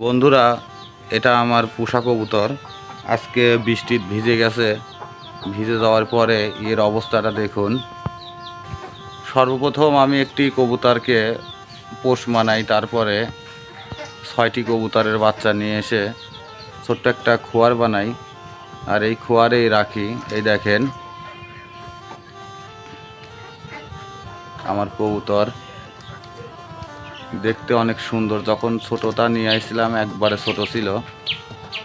বন্ধুরা, এটা আমার পোষা কবুতর। আজকে বৃষ্টির ভিজে গেছে। ভিজে যাওয়ার পরে এর অবস্থাটা দেখুন। সর্বপ্রথম আমি একটি কবুতরকে পোষ মানাই, তারপরে ছয়টি কবুতরের বাচ্চা নিয়ে এসে ছোট্ট একটা খোয়ার বানাই, আর এই খোয়ারেই রাখি। এই দেখেন, আমার কবুতর। দেখতে অনেক সুন্দর। যখন ছোটটা নিয়ে আসছিলাম একবারে ছোট ছিল।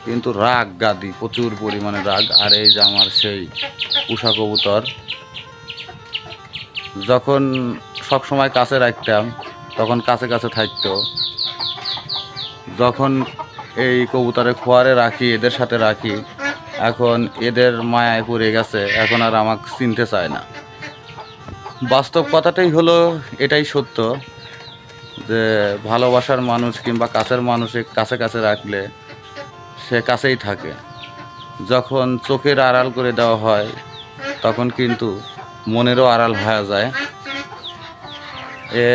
কিন্তু রাগ গাদি, প্রচুর পরিমাণে রাগ। আর এই যে আমার সেই উষা কবুতর। যখন সব সময় কাছে রাখতাম, তখন কাছে কাছে থাকতো। যখন এই কবুতরে খোয়ারে রাখি, এদের সাথে রাখি, এখন এদের মায়ায় পড়ে গেছে। এখন আর আমাকে চিনতে চায় না। বাস্তব কথাটাই হলো, এটাই সত্য। যে ভালোবাসার মানুষ কিংবা কাছের মানুষে কাছে কাছে রাখলে সে কাছেই থাকে। যখন চোখের আড়াল করে দেওয়া হয়, তখন কিন্তু মনেরও আড়াল হয়ে যায়। এ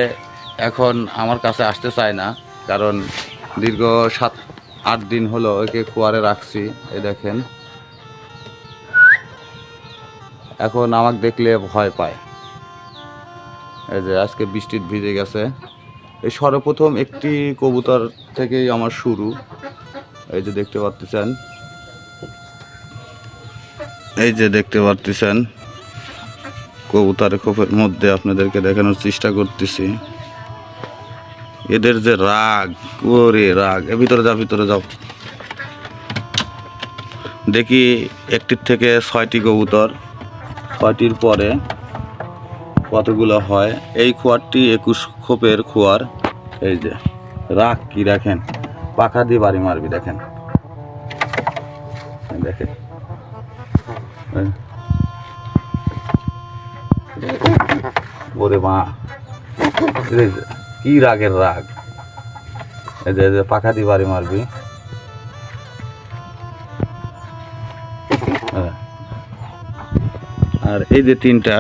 এখন আমার কাছে আসতে চায় না, কারণ দীর্ঘ সাত, আট দিন হলো একে কুয়ারে রাখছি, এ দেখেন। এখন আমাকে দেখলে ভয় পায়। এই যে আজকে বৃষ্টির ভিজে গেছে। এই সর্বপ্রথম একটি কবুতর থেকেই আমার শুরু। এই যে দেখতে পাচ্ছেন। এই যে দেখতে পাচ্ছেন কবুতরের খোপের মধ্যে আপনাদেরকে দেখানোর চেষ্টা করতেছি। এদের যে রাগ, ওরে রাগ, এ ভিতরে যাও ভিতরে যাও। দেখি একটির থেকে ছয়টি কবুতর, ছয়টির পরে কতগুলো হয়? এই খোয়ারটি একুশ খোপের খোয়ার। এই যে, রাখ কি দেখেন? পাখা দিয়ে বাড়ি মারবি, দেখেন। দেখেন। ওরে মা। কি রাগের রাগ। এই যে, পাখা দিয়ে বাড়ি মারবি। হ্যাঁ। আর এই যে তিনটা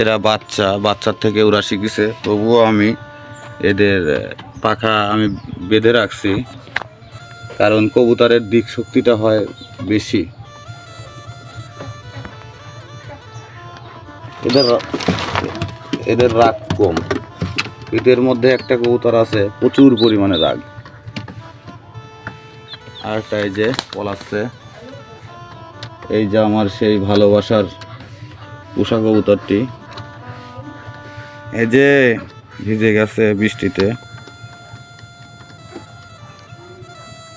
এরা বাচ্চা, বাচ্চার থেকে ওরা শিখেছে। তবুও আমি এদের পাখা আমি বেঁধে রাখছি, কারণ কবুতরের দিক শক্তিটা হয় বেশি। এদের এদের রাগ কম। এদের মধ্যে একটা কবুতর আছে, প্রচুর পরিমাণে রাগ। আর একটা এই যে পলাচ্ছে এই যে আমার সেই ভালোবাসার পোষা কবুতরটি। এই যে ভিজে গেছে বৃষ্টিতে।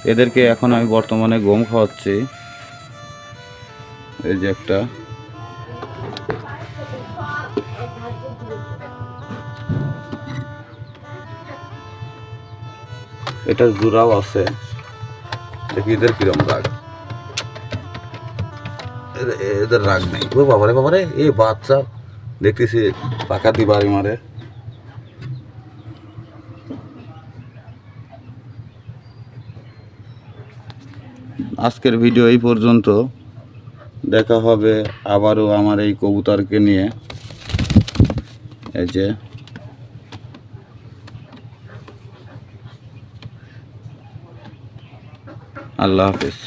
এদেরকে এখন আমি বর্তমানে গম খাওয়াচ্ছি। এই যে একটা। এটা জোড়াও আছে। দেখি এদের কিরম রাগ। এদের- রাগ নেই। বাবারে বাবারে এই বাচ্চা। দেখতেছি পাকা দি বাড়ি মারে। আজকের ভিডিও এই পর্যন্ত। দেখা হবে আবারও আমার এই কবুতরকে নিয়ে। এই যে। আল্লাহ হাফিজ।